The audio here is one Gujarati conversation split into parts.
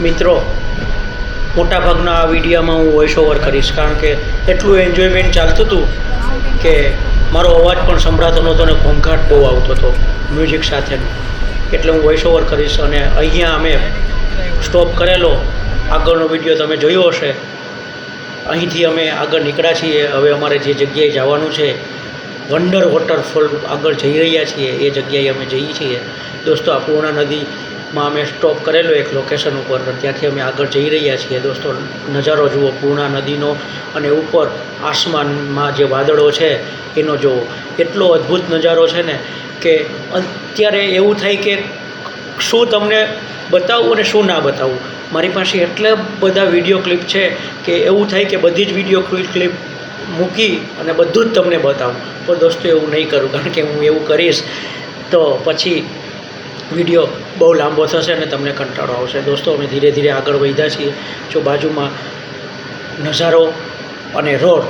મિત્રો, મોટાભાગના આ વિડીયામાં હું વોઇસ ઓવર કરીશ, કારણ કે એટલું એન્જોયમેન્ટ ચાલતું હતું કે મારો અવાજ પણ સંભળાતો નહોતો અને ઘોંઘાટ બહુ આવતો હતો મ્યુઝિક સાથેનો. એટલે હું વોઇસ ઓવર કરીશ અને અહીંયા અમે સ્ટોપ કરેલો. આગળનો વીડિયો તમે જોયો હશે. અહીંથી અમે આગળ નીકળ્યા છીએ. હવે અમારે જે જગ્યાએ જવાનું છે વંડર વોટરફોલ આગળ જઈ રહ્યા છીએ. એ જગ્યાએ અમે જઈએ છીએ. દોસ્તો, આ પૂર્ણા નદીમાં અમે સ્ટોપ કરેલો એક લોકેશન ઉપર. ત્યાંથી અમે આગળ જઈ રહ્યા છીએ. દોસ્તો, નજારો જુઓ, પૂર્ણા નદીનો અને ઉપર આસમાનમાં જે વાદળો છે, એનો જુઓ. એટલો અદ્ભુત નજારો છે ને કે અત્યારે એવું થાય કે શું તમને બતાવવું અને શું ના બતાવવું મારી પાસે એટલા બધા વીડિયો ક્લિપ છે કે એવું થાય કે બધી જ વીડિયો ક્લિપ મૂકી અને બધું જ તમને બતાવું. પણ દોસ્તો, એવું નહીં કરું. કારણ કે હું એવું કરીશ તો પછી વીડિયો બહુ લાંબો થશે અને તમને કંટાળો આવશે. દોસ્તો, અમે ધીરે ધીરે આગળ વધ્યા છીએ. જો બાજુમાં નજારો અને રોડ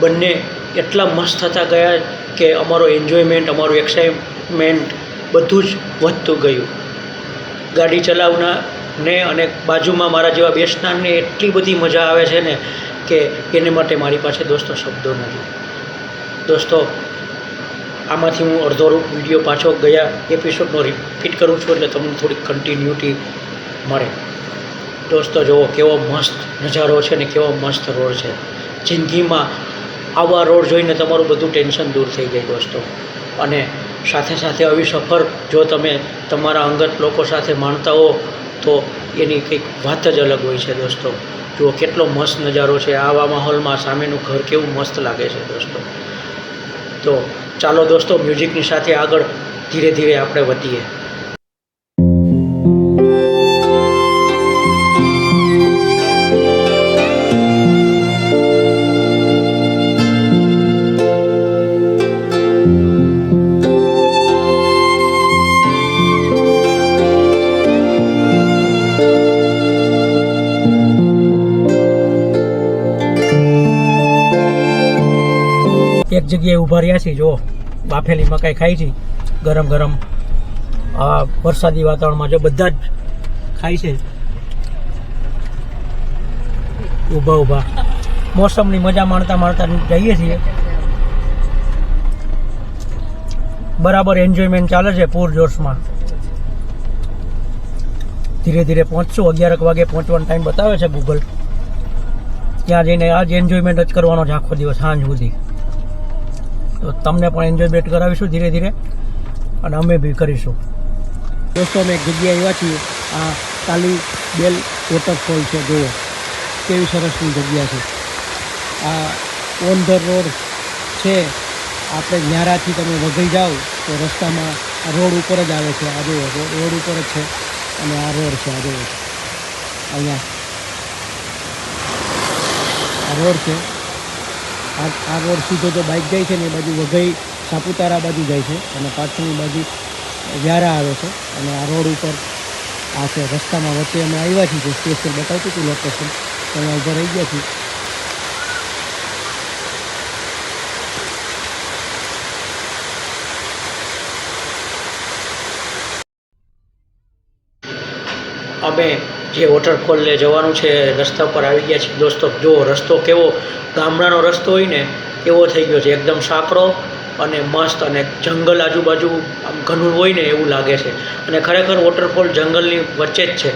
બંને એટલા મસ્ત થતા ગયા કે અમારો એન્જોયમેન્ટ અમારું એક્સાઇટમેન્ટ બધું જ વધતું ગયું. ગાડી ચલાવનારને અને બાજુમાં મારા જેવા બેસનારને એટલી બધી મજા આવે છે ને કે એને માટે મારી પાસે દોસ્તો શબ્દો નથી. દોસ્તો આમાંથી હું અડધો વીડિયો પાછો ગયા એપિસોડનો રિપીટ કરું છું એટલે તમને થોડીક કન્ટિન્યુટી મળે. દોસ્તો, જુઓ કેવો મસ્ત નજારો છે ને કેવો મસ્ત રોડ છે. જિંદગીમાં આવા રોડ જોઈને તમારું બધું ટેન્શન દૂર થઈ જાય દોસ્તો. અને સાથે સાથે આવી સફર જો તમે તમારા અંગત લોકો સાથે માણતા હો, તો એની કંઈક વાત જ અલગ હોય છે દોસ્તો. જુઓ કેટલો મસ્ત નજારો છે. આવા માહોલમાં સામેનું ઘર કેવું મસ્ત લાગે છે દોસ્તો. તો ચાલો દોસ્તો મ્યુઝિકની સાથે આગળ ધીરે ધીરે આપણે વધીએ. એક જગ્યાએ ઊભા રહ્યા છીએ, જો બાફેલી મકાઈ ખાઈ છે, ગરમ ગરમ. આ વરસાદી વાતાવરણમાં જો બધા જ ખાય છે. ઊભા ઊભા. મોસમની મજા માણતા માણતા જઈએ છીએ. બરાબર એન્જોયમેન્ટ ચાલે છે પૂર જોશમાં. ધીરે ધીરે પહોંચશું. અગિયારક વાગે પહોંચવાનો ટાઈમ બતાવે છે ગૂગલ ત્યાં જઈને આજ એન્જોયમેન્ટ જ કરવાનો છે આખો દિવસ, સાંજ સુધી. તો તમને પણ એન્જોયમેન્ટ કરાવીશું ધીરે ધીરે અને અમે બી કરીશું. દોસ્તો, અમે એક જગ્યાએ આવ્યા છીએ. આ કાલી બેલ વોટરફોલ છે, જુઓ. કેવી સરસની જગ્યા છે. આ ઓન ધ રોડ છે. આપણે ન્યારાથી તમે વઘઈ જાઓ તો રસ્તામાં રોડ ઉપર જ આવે છે. આ જુઓ રોડ ઉપર જ છે અને આ રોડ છે, આ જુઓ. અહીંયા. આ રોડ છે. આ રોડ સીધો જો બાઇક જાય છે ને એ બાજુ વઘઈ સાપુતારા બાજુ જાય છે અને પાછળની બાજુ વ્યારા આવે છે અને આ રોડ ઉપર આ છે રસ્તામાં વચ્ચે અમે આવ્યા છીએ સ્પેશિયલ બતાવતું હતું લોકેશન તમે ઊભા રહી ગયા છીએ. અમે જે વોટરફોલને જવાનું છે, રસ્તા પર આવી ગયા છે. દોસ્તો, જો રસ્તો કેવો, ગામડાનો રસ્તો હોય ને, એવો થઈ ગયો છે. એકદમ સાંકડો અને મસ્ત અને જંગલ આજુબાજુ આમ ઘણું હોય ને એવું લાગે છે. અને ખરેખર વોટરફોલ જંગલની વચ્ચે જ છે.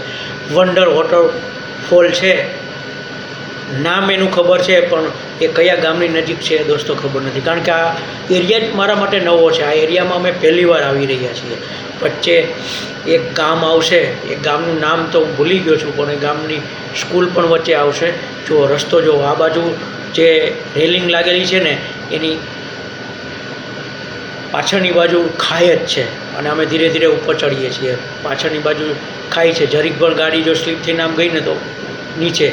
વંડર વોટરફોલ છે. નામ એનું ખબર છે, પણ એ કયા ગામની નજીક છે દોસ્તો ખબર નથી. કારણ કે આ એરિયા જ મારા માટે નવો છે. આ એરિયામાં અમે પહેલીવાર આવી રહ્યા છીએ. વચ્ચે એક ગામ આવશે. એ ગામનું નામ તો હું ભૂલી ગયો છું, પણ એ ગામની સ્કૂલ પણ વચ્ચે આવશે. જો રસ્તો જો આ બાજુ જે રેલિંગ લાગેલી છે ને, એની પાછળની બાજુ ખાય જ છે. અને અમે ધીરે ધીરે ઉપર ચડીએ છીએ. પાછળની બાજુ ખાય છે. જરીક પણ ગાડી જો સ્લીપથી નામ ગઈ ને તો નીચે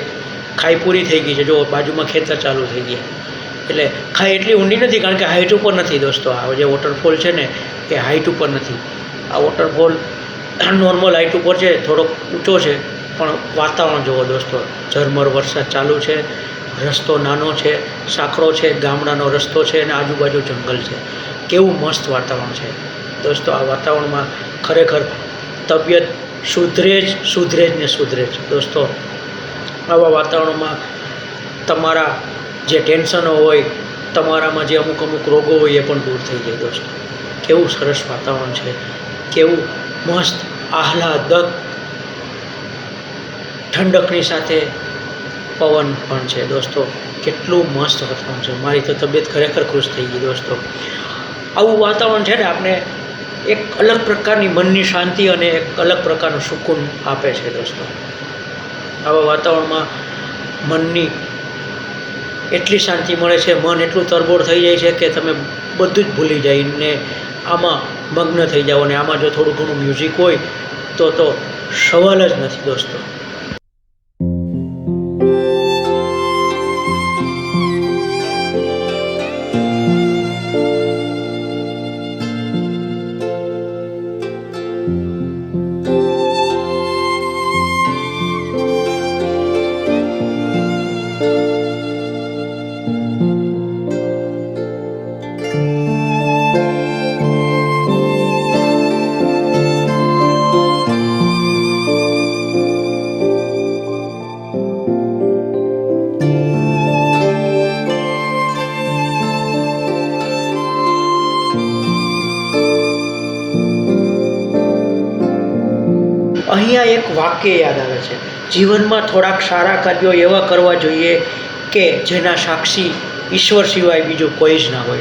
ખાઈ પૂરી થઈ ગઈ છે. જો બાજુમાં ખેતર ચાલુ થઈ ગયા એટલે ખાઈ એટલી ઊંડી નથી, કારણ કે હાઇટ ઉપર નથી દોસ્તો. આ જે વોટરફોલ છે ને, એ હાઇટ ઉપર નથી. આ વોટરફોલ નોર્મલ હાઇટ ઉપર છે, થોડોક ઊંચો છે, પણ વાતાવરણ જુઓ દોસ્તો. ઝરમર વરસાદ ચાલુ છે, રસ્તો નાનો છે સાંકડો છે, ગામડાનો રસ્તો છે, અને આજુબાજુ જંગલ છે. કેવું મસ્ત વાતાવરણ છે. દોસ્તો, આ વાતાવરણમાં ખરેખર તબિયત સુધરે જ સુધરે જ ને સુધરે જ. દોસ્તો આવા વાતાવરણમાં તમારા જે ટેન્શનો હોય, તમારામાં જે અમુક અમુક રોગો હોય એ પણ દૂર થઈ જાય દોસ્તો. કેવું સરસ વાતાવરણ છે. કેવું મસ્ત આહલાદક ઠંડકની સાથે પવન પણ છે દોસ્તો. કેટલું મસ્ત વાતાવરણ છે. મારી તો તબિયત ખરેખર ખુશ થઈ ગઈ દોસ્તો. આવું વાતાવરણ છે ને આપણે એક અલગ પ્રકારની મનની શાંતિ અને એક અલગ પ્રકારનું સુકૂન આપે છે દોસ્તો. આવા વાતાવરણમાં મનની એટલી શાંતિ મળે છે, મન એટલું તરબોળ થઈ જાય છે કે તમે બધું જ ભૂલી જાય ને આમાં મગ્ન થઈ જાઓ અને આમાં જો થોડું ઘણું મ્યુઝિક હોય, તો તો સવાલ જ નથી દોસ્તો. અહીંયા એક વાક્ય યાદ આવે છે. જીવનમાં થોડાક સારા કાર્યો એવા કરવા જોઈએ કે જેના સાક્ષી ઈશ્વર સિવાય બીજું કોઈ જ ના હોય.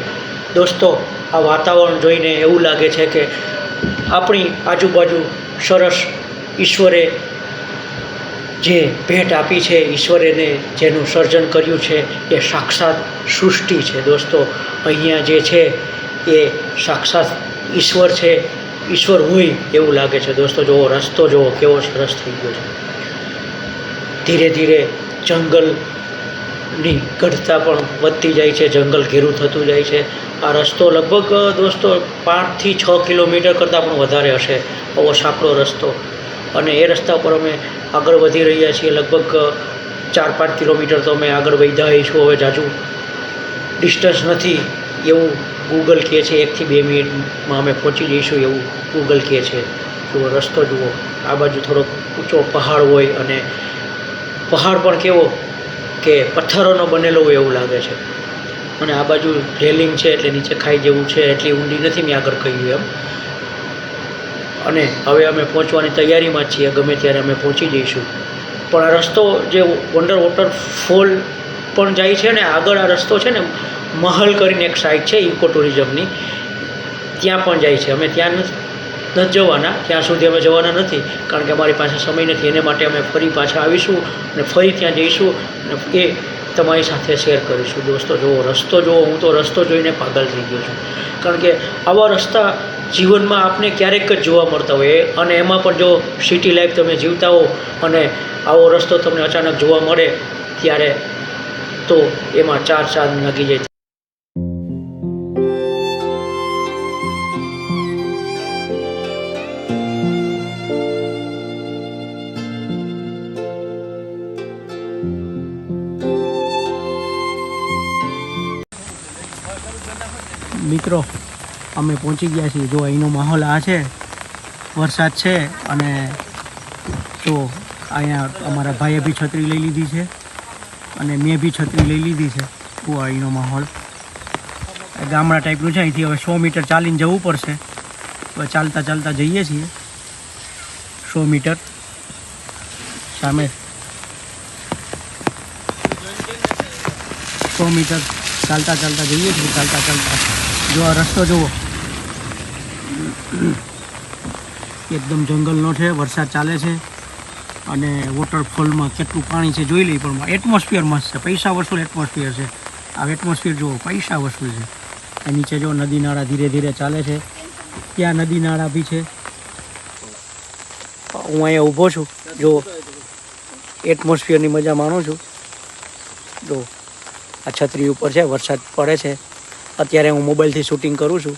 દોસ્તો, આ વાતાવરણ જોઈને એવું લાગે છે કે આપણી આજુબાજુ સરસ ઈશ્વરે જે ભેટ આપી છે ઈશ્વરેને જેનું સર્જન કર્યું છે, એ સાક્ષાત સૃષ્ટિ છે. દોસ્તો, અહીંયા જે છે એ સાક્ષાત ઈશ્વર છે ઈશ્વર હોય એવું લાગે છે, દોસ્તો જુઓ રસ્તો જુઓ કેવો સરસ થઈ ગયો છે. ધીરે ધીરે જંગલની ઘટતા પણ વધતી જાય છે, જંગલ ઘેરું થતું જાય છે. આ રસ્તો લગભગ, દોસ્તો, પાંચથી છ કિલોમીટર કરતાં પણ વધારે હશે, આવો સાંકડો રસ્તો. અને એ રસ્તા પર અમે આગળ વધી રહ્યા છીએ, લગભગ ચાર પાંચ કિલોમીટર તો અમે આગળ વધ્યા આવીશું હવે જાજુ ડિસ્ટન્સ નથી. એવું ગૂગલ કહે છે, એકથી બે મિનિટમાં અમે પહોંચી જઈશું એવું ગૂગલ કહે છે. જુઓ, રસ્તો જુઓ. આ બાજુ થોડોક ઊંચો પહાડ હોય અને પહાડ પણ કેવો કે પથ્થરોનો બનેલો હોય એવું લાગે છે. અને આ બાજુ રેલિંગ છે એટલે નીચે ખાઈ જેવું છે, એટલી ઊંડી નથી મેં આગળ કહ્યું એમ. અને હવે અમે પહોંચવાની તૈયારીમાં છીએ, ગમે ત્યારે અમે પહોંચી જઈશું. પણ આ રસ્તો જે વંડર વોટરફોલ પણ જાય છે ને, આગળ આ રસ્તો છે ને મહલ કરીને એક સાઇટ છે ઇકો ટુરિઝમની ત્યાં પણ જાય છે. અમે ત્યાં નથી જવાના. ત્યાં સુધી અમે જવાના નથી. કારણ કે અમારી પાસે સમય નથી. એને માટે અમે ફરી પાછા આવીશું અને ફરી ત્યાં જઈશું અને એ તમારી સાથે શેર કરીશું. દોસ્તો, જુઓ, રસ્તો જુઓ. હું તો રસ્તો જોઈને પાગલ થઈ ગયો છું. કારણ કે આવા રસ્તા જીવનમાં આપને ક્યારેક જ જોવા મળતા હોય. અને એમાં પણ જો સિટી લાઈફ તમે જીવતા હો અને આવો રસ્તો તમને અચાનક જોવા મળે, ત્યારે તો એમાં ચાર ચાંદ લાગી જાય. મિત્રો, અમે પહોંચી ગયા છીએ. જો અહીંનો માહોલ આ છે, વરસાદ છે, અને જો અહીંયા અમારા ભાઈએ બી છત્રી લઈ લીધી છે, અને મેં બી છત્રી લઈ લીધી છે. જુઓ અહીંનો માહોલ. ગામડા ટાઈપનું છે. અહીંથી હવે સો મીટર ચાલીને જવું પડશે. હવે ચાલતા ચાલતા જઈએ છીએ. સો મીટર. સામે. સો મીટર ચાલતા ચાલતા જઈએ છીએ. ચાલતા ચાલતા. જો આ રસ્તો જુઓ. એકદમ જંગલનો છે, વરસાદ ચાલે છે અને વોટરફોલમાં કેટલું પાણી છે જોઈ લઈ પણ એટમોસ્ફિયર મસ્ત છે. પૈસા વસૂલ એટમોસ્ફિયર છે. આ એટમોસ્ફિયર જુઓ, પૈસા વસૂલ છે. એ નીચે જો નદી નાળા ધીરે ધીરે ચાલે છે. ત્યાં નદી નાળા બી છે. હું અહીંયા ઊભો છું. જો એટમોસ્ફિયરની મજા માણું છું. જો, આ છત્રી ઉપર છે, વરસાદ પડે છે. અત્યારે હું મોબાઈલથી શૂટિંગ કરું છું.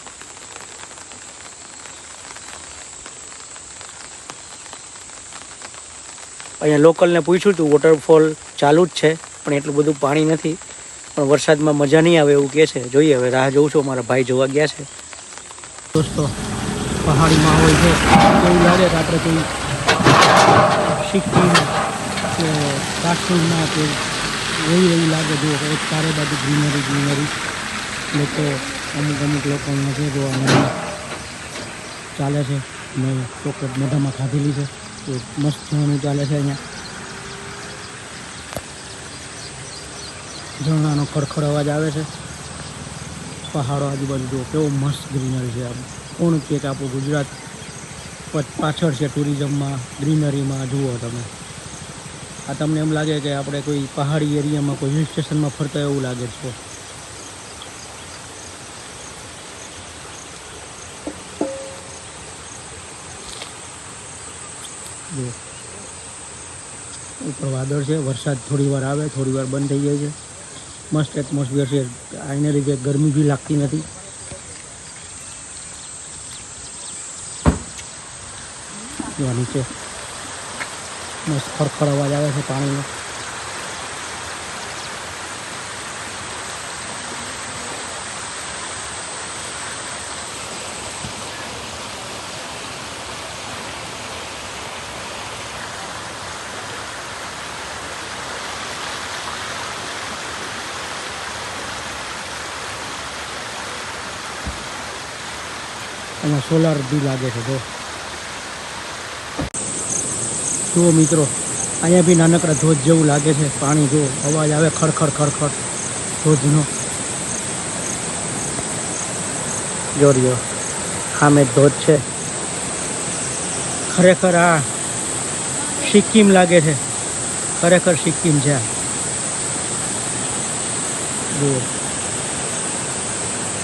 અહીંયા લોકલને પૂછ્યું હતું વોટરફોલ ચાલુ જ છે, પણ એટલું બધું પાણી નથી. પણ વરસાદમાં મજા નહીં આવે એવું કહે છે. જોઈએ, હવે રાહ જોઉં છું મારા ભાઈ જોવા ગયા છે. દોસ્તો પહાડીમાં હોય છે. એવું લાગે કે આપણે કોઈ સિક્કિમ કે કાશ્મીરમાં કે એવું એવું લાગે જો એક ચારે બાજુ ગ્રીનરી ગ્રીનરી લોકો અમુક અમુક લોકો નથી જોવા ચાલે છે. મેં ચોકલેટ મોઢામાં ખાધેલી છે. તો મસ્ત જવાનું ચાલે છે અહીંયા. ઝરણાનો ખડખડ અવાજ આવે છે. પહાડો આજુબાજુ જુઓ, કેવો મસ્ત ગ્રીનરી છે આમ. કોણ કે આપણું ગુજરાત પાછળ છે ટુરિઝમમાં, ગ્રીનરીમાં, જુઓ તમે. આ તમને એમ લાગે કે આપણે કોઈ પહાડી એરિયામાં, કોઈ હિલ સ્ટેશનમાં ફરતા એવું લાગે છે. ઉપર વાદળ છે. વરસાદ થોડી વાર આવે, થોડી વાર બંધ થઈ જાય છે. મસ્ત એટમોસ્ફિયર છે. આને લીધે ગરમી બી લાગતી નથી. નીચે મસ્ત ખડખડ અવાજ આવે છે પાણીનો. અહીંયા સોલાર બી લાગે છે જો. જુઓ મિત્રો, અહીંયા બી નાનકડા ધોધ જેવું લાગે છે. પાણી જુઓ, અવાજ આવે ખડખડ ખડખડ. ધોધનો. જો રહ્યો. સામે ધોધ છે. ખરેખર આ સિક્કિમ લાગે છે. ખરેખર સિક્કિમ છે જુઓ.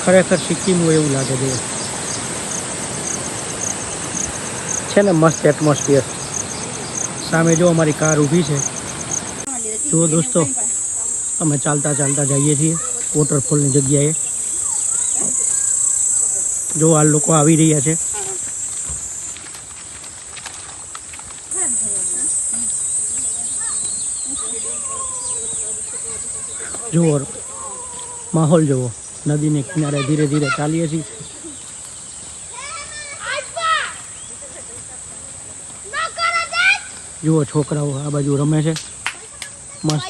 ખરેખર સિક્કિમ હોય એવું લાગે જુઓ છે ને, મસ્ત એટમોસ્ફિયર સામે જો અમારી કાર ઊભી છે. જુઓ દોસ્તો, અમે ચાલતા ચાલતા જઈએ છીએ વોટરફોલની જગ્યાએ. જો આ લોકો આવી રહ્યા છે. જુઓ, માહોલ જુઓ. નદીને કિનારે ધીરે ધીરે ચાલીએ છીએ. જુઓ છોકરાઓ આ બાજુ રમે છે. મસ્ત.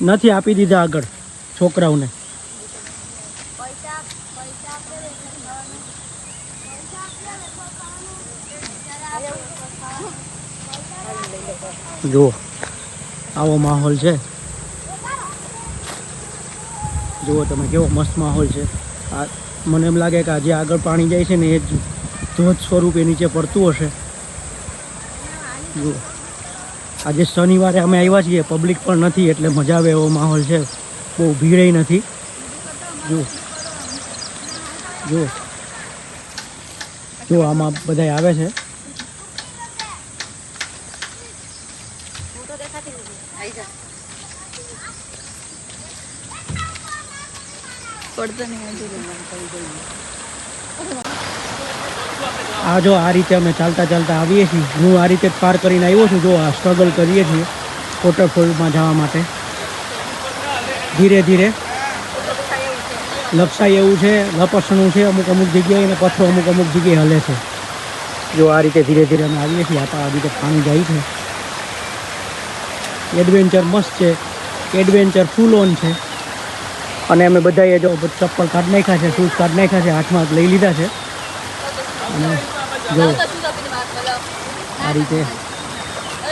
નથી આપી દીધા આગળ છોકરાઓને. જુઓ. આવો માહોલ છે. જુઓ તમે કેવો મસ્ત માહોલ છે. આ મને એમ લાગે કે આજે આગળ પાણી જાય છે ને એ જ ધોધ એ નીચે પડતું હશે. જુઓ આજે શનિવારે અમે આવ્યા છીએ પબ્લિક પણ નથી, એટલે મજા આવે એવો માહોલ છે. બહુ ભીડે નથી. જુઓ જુઓ જુઓ આમાં બધા આવે છે ફોટો દેખાતી નથી આવી જા પડતો આ જો આ રીતે અમે ચાલતા ચાલતા આવીએ છીએ. હું આ રીતે પાર કરીને આવ્યો છું. જો આ સ્ટ્રગલ કરીએ છીએ વોટરફોલમાં જવા માટે. ધીરે ધીરે લપસાઈ એવું છે, લપસણું છે, અમુક અમુક જગ્યાએ અને પથ્થરો અમુક અમુક જગ્યાએ હલે છે. જો આ રીતે ધીરે ધીરે અમે આવીએ છીએ. આપણા આ રીતે પાણી જાય છે. એડવેન્ચર મસ્ત છે. એડવેન્ચર ફૂલ ઓન છે. અને અમે બધાએ જો ચપ્પલ કાઢ નાખ્યા છે શૂઝ કાઢ નાખ્યા છે, હાથમાં લઈ લીધા છે. અને જો આ રીતે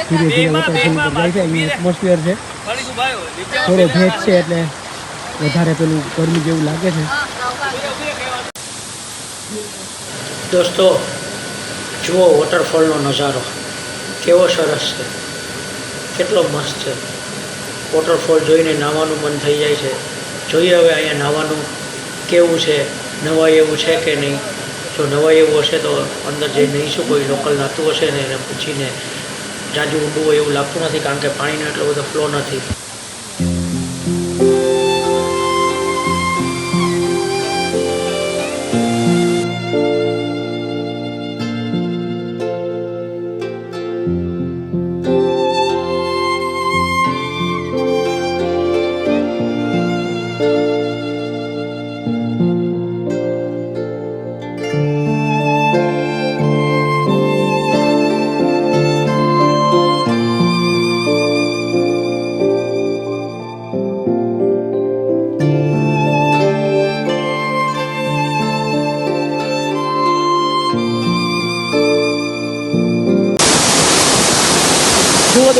ધીરે ધીરે વોટરફોલ ઉપર જાય છે. એટમોસ્ફિયર છે થોડો ભેજ છે એટલે વધારે પેલું ગરમી જેવું લાગે છે. દોસ્તો જુઓ વોટરફોલનો નજારો. કેવો સરસ છે. કેટલો મસ્ત છે. વોટરફોલ જોઈને નાહવાનું મન થઈ જાય છે. જોઈએ હવે અહીંયા નાહવાનું કેવું છે નવાય એવું છે કે નહીં. જો નવાઈ એવું હશે તો અંદર જઈ નહીંશું કોઈ લોકલ નાતું હશે ને એને પૂછીને જાજુ ઊંડું હોય એવું લાગતું નથી કારણ કે પાણીનો એટલો બધો ફ્લો નથી.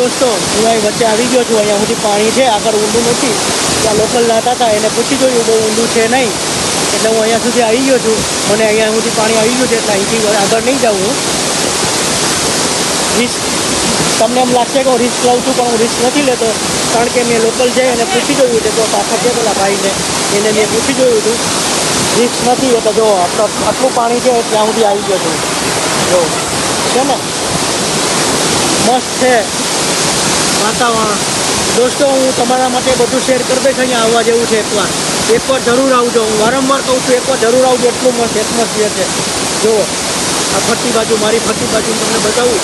દોસ્તો હું અહીં વચ્ચે આવી ગયો છું. અહીંયા સુધી પાણી છે, આગળ ઊંડું નથી. ત્યાં લોકલ નાતા હતા, એને પૂછી જોયું બહુ ઊંડું છે નહીં? એટલે હું અહીંયા સુધી આવી ગયો છું. મને અહીંયા સુધી પાણી આવી ગયું છે, એટલે અહીંથી આગળ નહીં જાઉં હું. રિસ્ક તમને એમ લાગશે કે હું રિસ્ક લઉં છું, પણ હું રિસ્ક નથી લેતો. કારણ કે મેં લોકલ છે એને પૂછી જોયું છે, તો પાછળ છે પેલા ભાઈને, એને મેં પૂછી જોયું હતું. રિસ્ક નથી એટલે જો આટલું પાણી છે, ત્યાં સુધી આવી ગયો છું. જો, છે ને? મસ્ત છે. વાતાવરણ. દોસ્તો, હું તમારા માટે બધું શેર કરી દઈશ અહીંયા આવવા જેવું છે એકવાર. એકવાર જરૂર આવજો. હું વારંવાર કહું છું, એકવાર જરૂર આવજો. એટલું મસ્ત એટમોસ્ફિયર છે. જુઓ. આ ફરતી બાજુ, મારી ફરતી બાજુ તમને બતાવું.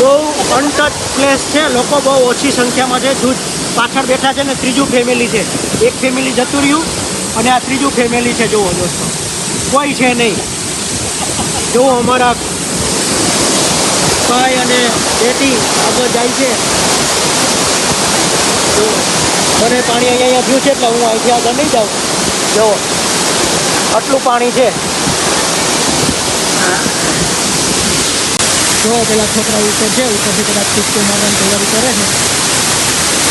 બહુ અનટચ પ્લેસ છે. લોકો બહુ ઓછી સંખ્યામાં છે. જૂજ પાછળ બેઠા છે ને ત્રીજું ફેમિલી છે. એક ફેમિલી જતું રહ્યું અને આ ત્રીજું ફેમિલી છે. જુઓ દોસ્તો. કોઈ છે નહીં. જુઓ અમારા ભાઈ અને બેટી આગળ જાય છે. તો મને પાણી અહીંયા થયું છે એટલે હું અહીંથી આગળ નહીં જાઉં. જો, આટલું પાણી છે. જો, પેલા છોકરા ઉપર છે, ઉપરથી કદાચ કૂદકો મારવાની તૈયારી કરે છે.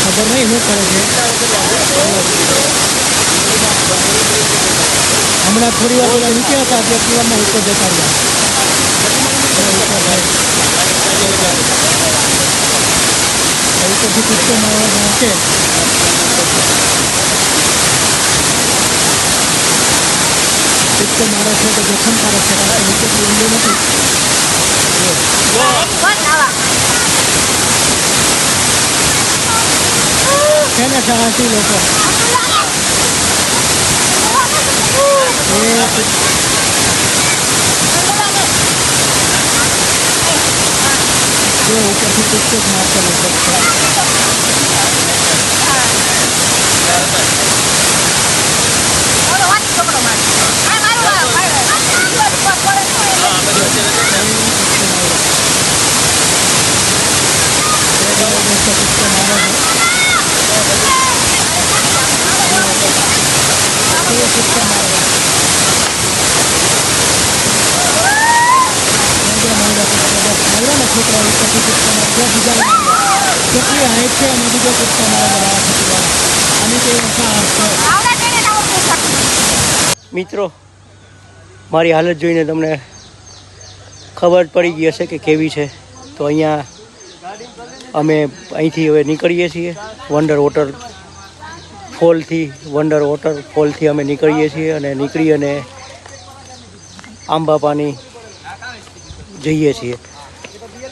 ખબર નહીં શું કરે છે. હમણાં થોડી વાર પેલા નીચે હતા તે પીવામાં ઉપર જતા રહ્યા. ઉપર ભાઈ ઉપરથી કૂદકો મારવા જાય છે કૂદકો મારે છે તો જોખમકારક છે કારણ કે નીચેથી ઊંડું નથી બસ આવા છે ને સાહસી લોકો એ જો ઉપરથી કૂદકો જ મારતો લોકો ઓલો વાત છોકરો મારે આ મારું ભાઈ છોકરા ઉપરથી કૂદકો મારતો બીજા સાહસ છે આવડા તેને ના ઓળખી શકતું મિત્રો, મારી હાલત જોઈને તમને ખબર પડી ગઈ હશે કે કેવી છે. તો અહીંયા અમે અહીંથી હવે નીકળીએ છીએ. વંડર વોટર ફોલથી વંડર વોટર ફોલથી અમે નીકળીએ છીએ અને નીકળી અને આંબાપાની જઈએ છીએ.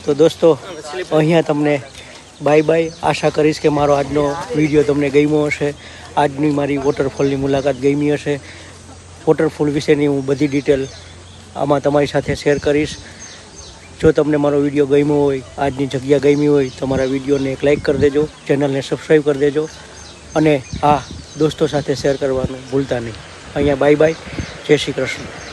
તો દોસ્તો, અહીંયા તમને બાય બાય. આશા કરીશ કે મારો આજનો વીડિયો તમને ગમ્યો હશે. આજની મારી વોટરફોલની મુલાકાત ગમી હશે. વોટરફોલ વિશેની હું બધી ડિટેલ આમાં તમારી સાથે શેર કરીશ. જો તમને મારો વીડિયો ગમ્યો હોય, આજની જગ્યા ગમી હોય, તો મારા વિડીયોને એક લાઇક કરી દેજો. ચેનલને સબસ્ક્રાઈબ કરી દેજો. અને આ દોસ્તો સાથે શેર કરવાનું ભૂલતા નહીં. અહીંયા બાય બાય. જય શ્રી કૃષ્ણ.